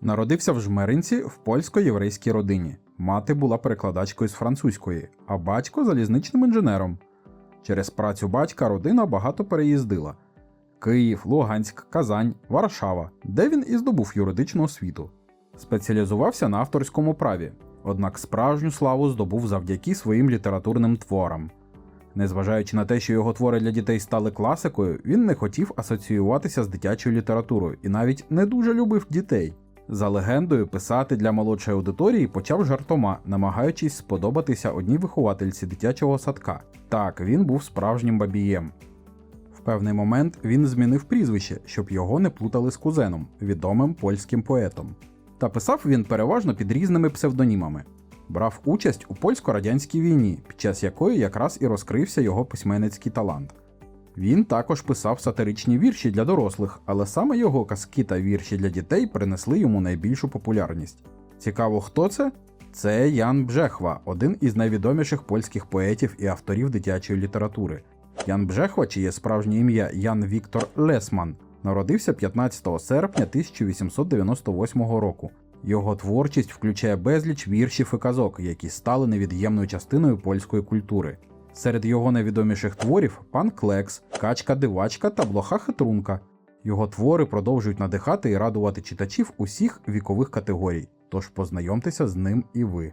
Народився в Жмеринці в польсько-єврейській родині. Мати була перекладачкою з французької, а батько залізничним інженером. Через працю батька родина багато переїздила: Київ, Луганськ, Казань, Варшава, де він і здобув юридичну освіту. Спеціалізувався на авторському праві, однак справжню славу здобув завдяки своїм літературним творам. Незважаючи на те, що його твори для дітей стали класикою, він не хотів асоціюватися з дитячою літературою і навіть не дуже любив дітей. За легендою, писати для молодшої аудиторії почав жартома, намагаючись сподобатися одній виховательці дитячого садка. Так, він був справжнім бабієм. В певний момент він змінив прізвище, щоб його не плутали з кузеном, відомим польським поетом. Та писав він переважно під різними псевдонімами. Брав участь у польсько-радянській війні, під час якої якраз і розкрився його письменницький талант. Він також писав сатиричні вірші для дорослих, але саме його казки та вірші для дітей принесли йому найбільшу популярність. Цікаво, хто це? Це Ян Бжехва, один із найвідоміших польських поетів і авторів дитячої літератури. Ян Бжехва, чиє справжнє ім'я Ян Віктор Лесман, народився 15 серпня 1898 року. Його творчість включає безліч віршів і казок, які стали невід'ємною частиною польської культури. Серед його найвідоміших творів пан Клекс, Качка Дивачка та Блоха Хитрунка. Його твори продовжують надихати і радувати читачів усіх вікових категорій, тож познайомтеся з ним і ви.